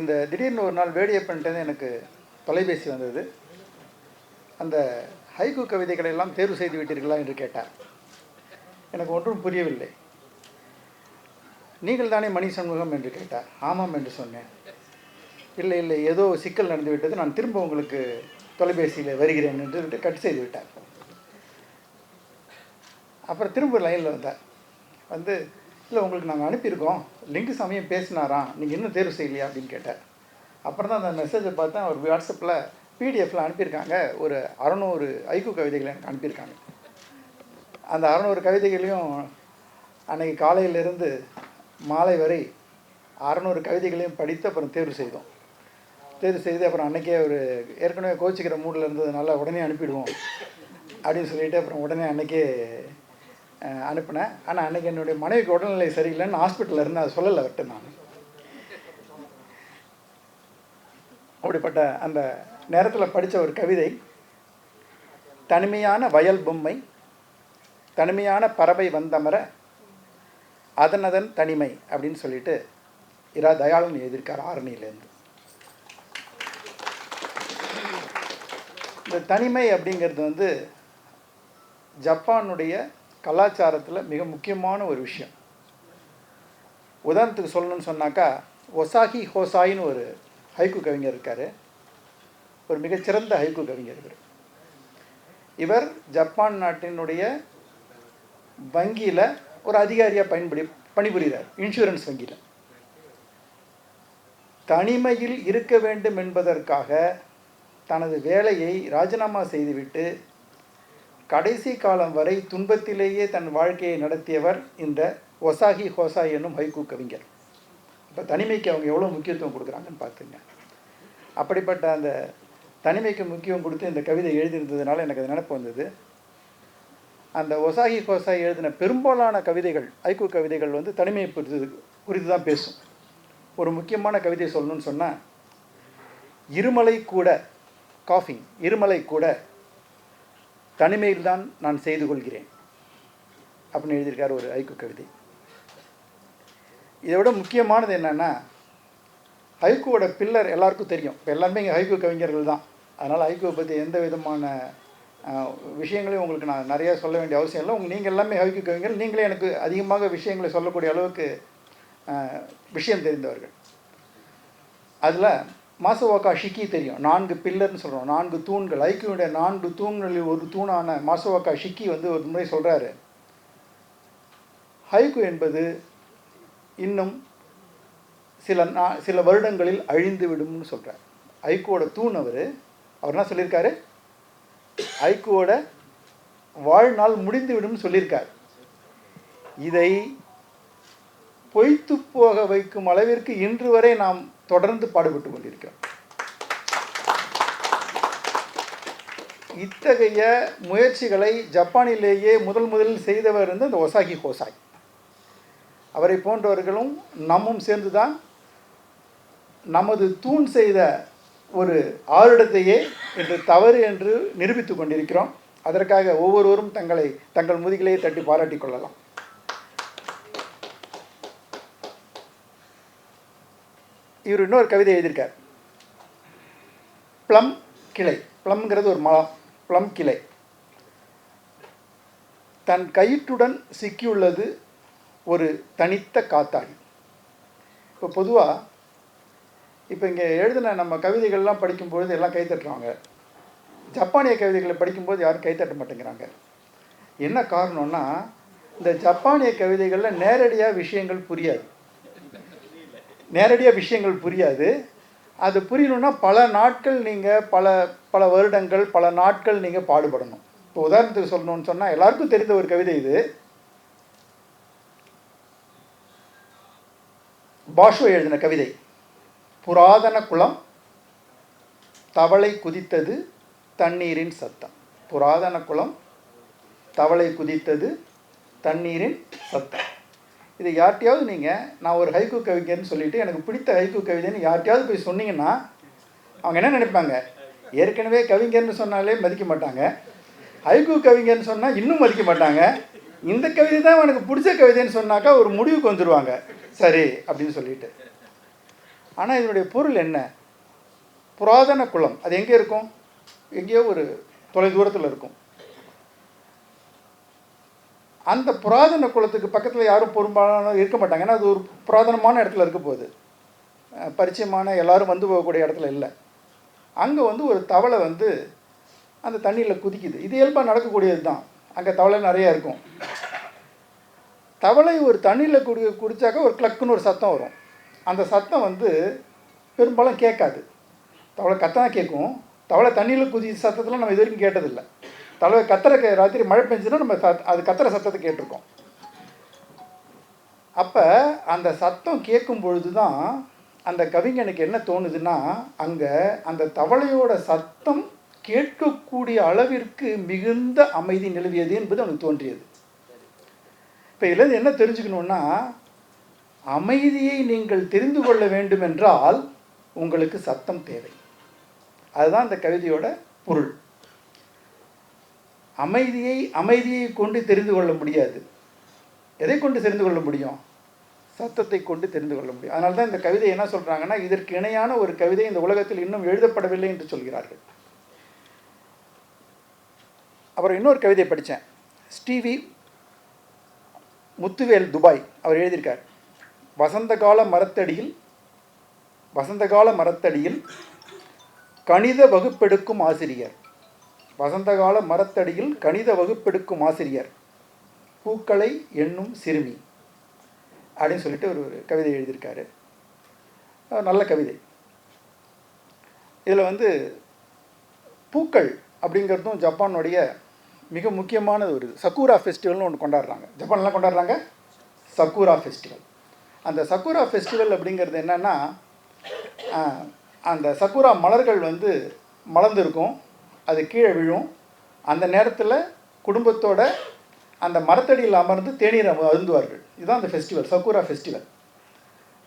இந்த திடீர்னு ஒரு நாள் வேடியப்பன்ட்டு எனக்கு தொலைபேசி வந்தது. அந்த ஹைகு கவிதைகளை எல்லாம் தேர்வு செய்து விட்டீர்களா என்று கேட்டார். எனக்கு ஒன்றும் புரியவில்லை. நீங்கள் தானே மணி சண்முகம் என்று கேட்டார். ஆமாம் என்று சொன்னேன். இல்லை இல்லை ஏதோ சிக்கல் நடந்து விட்டது. நான் திரும்ப உங்களுக்கு தொலைபேசியில் வருகிறேன் என்று விட்டு கட் செய்து விட்டார். அப்புறம் திரும்ப லைனில் வந்தார். வந்து இல்லை உங்களுக்கு நாங்கள் அனுப்பியிருக்கோம். லிங்கு சமயம் பேசினாராம் நீங்கள் இன்னும் தேர்வு செய்யலையா? அப்படின்னு கேட்டார் அப்புறம் தான் அந்த மெசேஜை பார்த்தா அவர் வாட்ஸ்அப்பில் பிடிஎஃப்பில் அனுப்பியிருக்காங்க. ஒரு அறநூறு ஐக்கு கவிதைகளை எனக்கு அனுப்பியிருக்காங்க. அந்த அறநூறு கவிதைகளையும் அன்னைக்கு காலையிலேருந்து மாலை வரை அறநூறு கவிதைகளையும் படித்து அப்புறம் தேர்வு செய்தோம். தேர்வு செய்து அப்புறம் அன்றைக்கே ஒரு ஏற்கனவே கோச்சிக்கிற மூடில் இருந்ததுனால உடனே அனுப்பிடுவோம். அப்படின்னு சொல்லிட்டு அப்புறம் உடனே அன்னைக்கே அனுப்பினேன். ஆனால் அன்றைக்கி என்னுடைய மனைவிக்கு உடல்நிலை சரியில்லைன்னு ஹாஸ்பிட்டலில் இருந்து அதை சொல்லலை விட்டு நான். அப்படிப்பட்ட அந்த நேரத்தில் படித்த ஒரு கவிதை. தனிமையான வயல் பொம்மை தனிமையான பறவை வந்தமர அதனதன் தனிமை அப்படின்னு சொல்லிட்டு இரா தயாளன் எழுதியிருக்கார் ஆரணியிலேருந்து. இந்த தனிமை அப்படிங்கிறது வந்து ஜப்பானுடைய கலாச்சாரத்தில் மிக முக்கியமான ஒரு விஷயம். உதாரணத்துக்கு சொல்லணும்னு சொன்னாக்கா ஒசாகி ஹோசாயின்னு ஒரு ஹைக்கு கவிஞர் இருக்கார். ஒரு மிகச்சிறந்த ஹைக்கு கவிஞர் இவர். இவர் ஜப்பான் நாட்டினுடைய வங்கியில் ஒரு அதிகாரியாக பயன்படி பணிபுரிகிறார் இன்சூரன்ஸ் வங்கியில். தனிமையில் இருக்க வேண்டும் என்பதற்காக தனது வேலையை ராஜினாமா செய்துவிட்டு கடைசி காலம் வரை துன்பத்திலேயே தன் வாழ்க்கையை நடத்தியவர் இந்த ஒசாகி ஹோசா என்னும் ஹைக்கூ கவிஞர். இப்போ தனிமைக்கு அவங்க எவ்வளோ முக்கியத்துவம் கொடுக்குறாங்கன்னு பார்த்துங்க. அப்படிப்பட்ட அந்த தனிமைக்கு முக்கியம் கொடுத்து இந்த கவிதை எழுதியிருந்ததுனால எனக்கு அது நினப்பு வந்தது. அந்த ஒசாகி கோசா எழுதின பெரும்பாலான கவிதைகள் ஐக்கு கவிதைகள் வந்து தனிமையை குறித்து குறித்து தான் பேசும். ஒரு முக்கியமான கவிதை சொல்லணும்னு சொன்னால் இருமலை கூட காஃபிங் இருமலை கூட தனிமையில்தான் நான் செய்து கொள்கிறேன். அப்படின்னு எழுதியிருக்கார் ஒரு ஐக்கு கவிதை. இதை விட முக்கியமானது என்னென்னா ஹைக்கூவோட பில்லர் எல்லாருக்கும் தெரியும். இப்போ எல்லாருமே இங்கே ஹைகோ கவிஞர்கள் தான். அதனால் ஹைகோவை பற்றி எந்த விதமான விஷயங்களையும் உங்களுக்கு நான் நிறைய சொல்ல வேண்டிய அவசியம் இல்லை. உங்கள் நீங்கள் எல்லாமே ஹைக்கு கவிஞர்கள். நீங்களே எனக்கு அதிகமாக விஷயங்களை சொல்லக்கூடிய அளவுக்கு விஷயம் தெரிந்தவர்கள். அதில் மாசுவாக்கா ஷிக்கி தெரியும். நான்கு பில்லர்னு சொல்கிறோம் நான்கு தூண்கள். ஐக்கியுடைய நான்கு தூண்களில் ஒரு தூணான மாசுவாக்கா ஷிக்கி வந்து ஒரு முறை சொல்கிறாரு ஹைக்கு என்பது இன்னும் சில நா சில வருடங்களில் அழிந்து விடும்னு சொல்கிறார் ஐக்கோட தூண் அவர். அவர் என்ன சொல்லியிருக்காரு? ஐக்கோட வாழ்நாள் முடிந்து விடும்னு சொல்லியிருக்கார். இதை பொய்த்து போக வைக்கும் அளவிற்கு இன்று வரை நாம் தொடர்ந்து பாடுபட்டு கொண்டிருக்கிறோம். இத்தகைய முயற்சிகளை ஜப்பானிலேயே முதல் முதலில் செய்தவர் வந்து அந்த ஒசாகி ஹோசாய். அவரை போன்றவர்களும் நம்மும் சேர்ந்து தான் நமது தூண் செய்த ஒரு ஆருடத்தையே இன்று தவறு என்று நிரூபித்துக் கொண்டிருக்கிறோம். அதற்காக ஒவ்வொருவரும் தங்களை தங்கள் முதுகிலேயே தட்டி பாராட்டிக் கொள்ளலாம். இவர் இன்னொரு கவிதை எழுதியிருக்கார். ப்ளம் கிளை. ப்ளம்ங்கிறது ஒரு மலம். ப்ளம் கிளை. தன் கயிற்றுடன் சிக்கியுள்ளது ஒரு தனித்த காத்தாடி. இப்போ பொதுவாக இப்போ இங்கே எழுதின நம்ம கவிதைகள்லாம் படிக்கும்பொழுது எல்லாம் கைத்தட்டுறாங்க ஜப்பானிய கவிதைகளை படிக்கும்போது யாரும் கைத்தட்ட மாட்டேங்கிறாங்க. என்ன காரணம்னா இந்த ஜப்பானிய கவிதைகளில் நேரடியாக விஷயங்கள் புரியாது. நேரடியாக விஷயங்கள் புரியாது. அது புரியணும்னா பல நாட்கள் நீங்கள் பல பல வருடங்கள் பல நாட்கள் நீங்கள் பாடுபடணும். இப்போ உதாரணத்துக்கு சொல்லணும்னு சொன்னால் எல்லாருக்கும் தெரிந்த ஒரு கவிதை இது. பாஷோ எழுதின கவிதை. புராதன குளம் தவளை குதித்தது தண்ணீரின் சத்தம். புராதன குளம் தவளை குதித்தது தண்ணீரின் சத்தம். இது யார்கிட்டயாவது நீங்கள் நான் ஒரு ஹைக்கூ கவிஞர்னு சொல்லிவிட்டு எனக்கு பிடித்த ஹைக்கூ கவிதைன்னு யார்கிட்டையாவது போய் சொன்னீங்கன்னா அவங்க என்ன நினைப்பாங்க? ஏற்கனவே கவிஞர்னு சொன்னாலே மதிக்க மாட்டாங்க. ஹைக்கூ கவிஞர்னு சொன்னால் இன்னும் மதிக்க மாட்டாங்க. இந்த கவிதை தான் எனக்கு பிடிச்ச கவிதைன்னு சொன்னாக்கா ஒரு முடிவுக்கு வந்துடுவாங்க சரி அப்படின்னு சொல்லிட்டு. ஆனால் இதனுடைய பொருள் என்ன? புராதன குளம். அது எங்கே இருக்கும்? எங்கேயோ ஒரு தொலை தூரத்தில் இருக்கும். அந்த புராதன குளத்துக்கு பக்கத்தில் யாரும் பெரும்பாலான இருக்க மாட்டாங்க. ஏன்னா அது ஒரு புராதனமான இடத்துல இருக்க போகுது. பரிச்சயமான எல்லாரும் வந்து போகக்கூடிய இடத்துல இல்லை. அங்கே வந்து ஒரு தவளை வந்து அந்த தண்ணியில் குதிக்குது. இது இயல்பாக நடக்கக்கூடியது தான் அங்கே தவளை நிறையா இருக்கும். தவளை ஒரு தண்ணியில் குடி குடித்தாக்க ஒரு கிளக்குன்னு ஒரு சத்தம் வரும். அந்த சத்தம் வந்து பெரும்பாலும் கேட்காது. தவளை கத்தனா கேட்கும். தவளை தண்ணியில் குதி சத்தத்தில் நம்ம இது வரைக்கும் கேட்டதில்லை. தலைவர் கத்துற ராத்திரி மழை பெஞ்சுன்னா நம்ம அது கத்துற சத்தத்தை கேட்டிருக்கோம். அப்போ அந்த சத்தம் கேட்கும் பொழுது தான் அந்த கவிஞனுக்கு என்ன தோணுதுன்னா அங்கே அந்த தவளையோட சத்தம் கேட்கக்கூடிய அளவிற்கு மிகுந்த அமைதி நிலவியது என்பது அவனுக்கு தோன்றியது. இப்போ இதில் என்ன தெரிஞ்சுக்கணுன்னா அமைதியை நீங்கள் தெரிந்து கொள்ள வேண்டுமென்றால் உங்களுக்கு சத்தம் தேவை. அதுதான் அந்த கவிதையோட பொருள். அமைதியை அமைதியை கொண்டு தெரிந்து கொள்ள முடியாது. எதை கொண்டு தெரிந்து கொள்ள முடியும்? சத்தத்தை கொண்டு தெரிந்து கொள்ள முடியும். அதனால தான் இந்த கவிதை என்ன சொல்கிறாங்கன்னா இதற்கு இணையான ஒரு கவிதை இந்த உலகத்தில் இன்னும் எழுதப்படவில்லை என்று சொல்கிறார்கள். அப்புறம் இன்னொரு கவிதை படித்தேன். ஸ்டீவி முத்துவேல் துபாய் அவர் எழுதியிருக்கார். வசந்த கால மரத்தடியில் வசந்த கால மரத்தடியில் கணித வகுப்பெடுக்கும் ஆசிரியர். வசந்தகால மரத்தடியில் கணித வகுப்பெடுக்கும் ஆசிரியர். பூக்களை எண்ணும் சிறுமி. அப்படின்னு சொல்லிட்டு ஒரு ஒரு கவிதை எழுதியிருக்காரு. நல்ல கவிதை. இதில் வந்து பூக்கள் அப்படிங்கிறதும் ஜப்பானுடைய மிக முக்கியமான ஒரு சக்கூரா ஃபெஸ்டிவல்னு ஒன்று கொண்டாடுறாங்க. ஜப்பான்லாம் கொண்டாடுறாங்க? Sakura festival. அந்த சக்கூரா ஃபெஸ்டிவல் அப்படிங்கிறது என்னென்னா அந்த சக்கூரா மலர்கள் வந்து மலர்ந்துருக்கும். அது கீழே விழும். அந்த நேரத்தில் குடும்பத்தோட அந்த மரத்தடியில் அமர்ந்து தேநீர் அருந்துவார்கள். இதுதான் அந்த ஃபெஸ்டிவல் சக்கூரா ஃபெஸ்டிவல்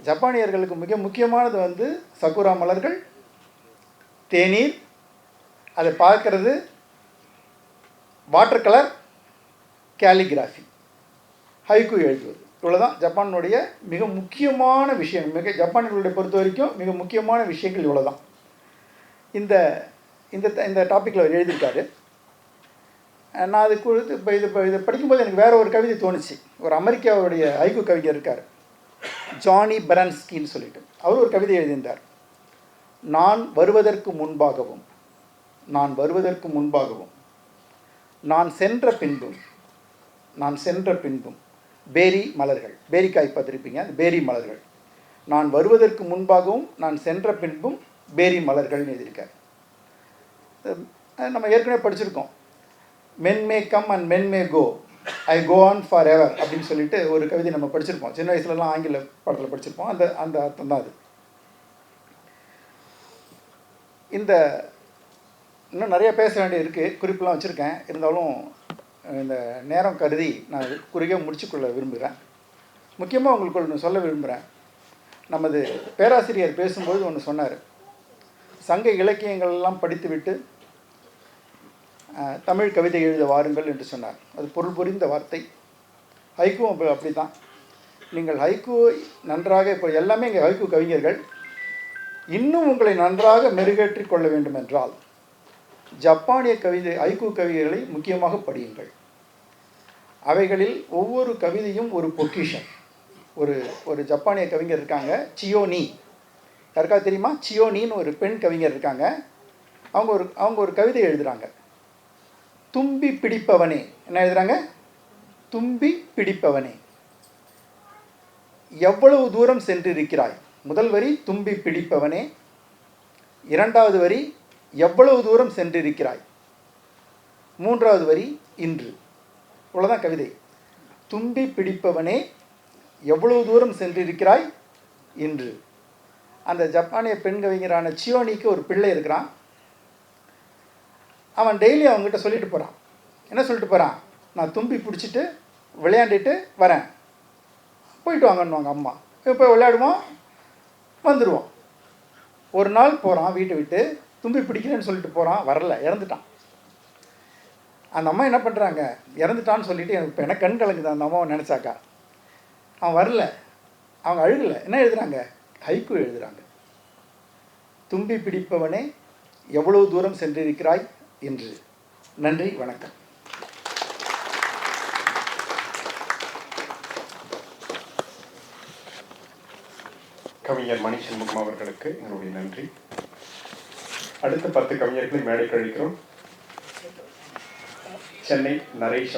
ஜப்பானியர்களுக்கு மிக முக்கியமானது வந்து சக்கூரா மலர்கள் தேநீர் அதை பார்க்கறது வாட்டர் கலர் கேலிகிராஃபி ஹைக்கு எழுதுவது. இவ்வளோதான் ஜப்பானுடைய மிக முக்கியமான விஷயம் மிக ஜப்பானியர்களுடைய பொறுத்த வரைக்கும் மிக முக்கியமான விஷயங்கள் இவ்வளோ தான் இந்த இந்த இந்த டாப்பிக்கில் அவர் எழுதியிருக்காரு. நான் அது கொடுத்து இப்போ இது இப்போ இதை படிக்கும்போது எனக்கு வேறு ஒரு கவிதை தோணுச்சு. ஒரு அமெரிக்காவுடைய ஐக்கு கவிஞர் இருக்கார். ஜானி பெரன்ஸ்கின்னு சொல்லிட்டு. அவர் ஒரு கவிதை எழுதியிருந்தார். நான் வருவதற்கு முன்பாகவும் நான் வருவதற்கு முன்பாகவும் நான் சென்ற பின்பும் நான் சென்ற பின்பும் பேரி மலர்கள். பேரிக்காய் பார்த்துருப்பீங்க அது பேரி மலர்கள். நான் வருவதற்கு முன்பாகவும் நான் சென்ற பின்பும் பேரி மலர்கள்னு எழுதியிருக்கார். நம்ம ஏற்கனவே படிச்சிருக்கோம். Men may come and men may go. I go on for ever அப்படின்னு சொல்லிட்டு ஒரு கவிதை நம்ம படிச்சிருப்போம். சின்ன வயசுலலாம் ஆங்கில பாடத்தில் படிச்சிருப்போம். அந்த அந்த அர்த்தம் தான் அது. இந்த இன்னும் நிறைய பேச வேண்டியது இருக்குது குறிப்பெலாம் வச்சுருக்கேன். இருந்தாலும் இந்த நேரம் கருதி நான் குறுகிய முடிச்சுக்கொள்ள விரும்புகிறேன். முக்கியமாக உங்களுக்கு ஒன்று சொல்ல விரும்புகிறேன். நமது பேராசிரியர் பேசும்போது ஒன்று சொன்னார். சங்க இலக்கியங்கள் எல்லாம் படித்துவிட்டு தமிழ் கவிதை எழுத வாருங்கள் என்று சொன்னார். அது பொருள் புரிந்த வார்த்தை. ஹைக்கும் அப்படி அப்படி தான் நீங்கள் ஹைக்கு நன்றாக இப்போ எல்லாமே இங்கே ஹைக்கு கவிஞர்கள். இன்னும் உங்களை நன்றாக மெருகேற்றிக் கொள்ள வேண்டும் என்றால் ஜப்பானிய கவிதை ஐக்கூ கவிதைகளை முக்கியமாக படியுங்கள். அவைகளில் ஒவ்வொரு கவிதையும் ஒரு பொக்கிஷன் ஒரு ஒரு ஜப்பானிய கவிஞர் இருக்காங்க சியோனி. யாருக்காவது தெரியுமா? சியோனின்னு ஒரு பெண் கவிஞர் இருக்காங்க. அவங்க ஒரு அவங்க ஒரு கவிதை எழுதுகிறாங்க தும்பி பிடிப்பவனே. என்ன எழுதுறாங்க? தும்பி பிடிப்பவனே. எவ்வளவு தூரம் சென்றிருக்கிறாய்? முதல் வரி தும்பி பிடிப்பவனே. இரண்டாவது வரி எவ்வளவு தூரம் சென்றிருக்கிறாய்? மூன்றாவது வரி இன்று. இவ்வளோதான் கவிதை. தும்பி பிடிப்பவனே எவ்வளவு தூரம் சென்றிருக்கிறாய்? இன்று. அந்த ஜப்பானிய பெண் கவிஞரான சியோனிக்கு ஒரு பிள்ளை இருக்கிறான். அவன் டெய்லி அவங்ககிட்ட சொல்லிட்டு போகிறான் என்ன சொல்லிட்டு போகிறான் நான் தும்பி பிடிச்சிட்டு விளையாண்டுட்டு வரேன். போயிட்டு வாங்கன்னுவாங்க அம்மா. இப்போ விளையாடுவோம் வந்துடுவோம் ஒரு நாள் போகிறான் வீட்டை விட்டு. தும்பி பிடிக்கலன்னு சொல்லிட்டு போகிறான் வரல இறந்துட்டான். அந்த அம்மா என்ன பண்ணுறாங்க இறந்துட்டான்னு சொல்லிட்டு எனக்கு இப்போ எனக்கு கண் கலங்குது அந்த அம்மாவை நினச்சாக்கா. அவன் வரல. அவங்க அழுகலை. என்ன எழுதுகிறாங்க ஹைக்கு எழுதுகிறாங்க தும்பி பிடிப்பவனே எவ்வளவு தூரம் சென்றிருக்கிறாய் என்று. நன்றி வணக்கம். கவிஞர் மணிசண்முகம் அவர்களுக்கு எங்களுடைய நன்றி. அடுத்த பத்து கவிஞர்களை மேடை கழிக்கிறோம் சென்னை நரேஷ்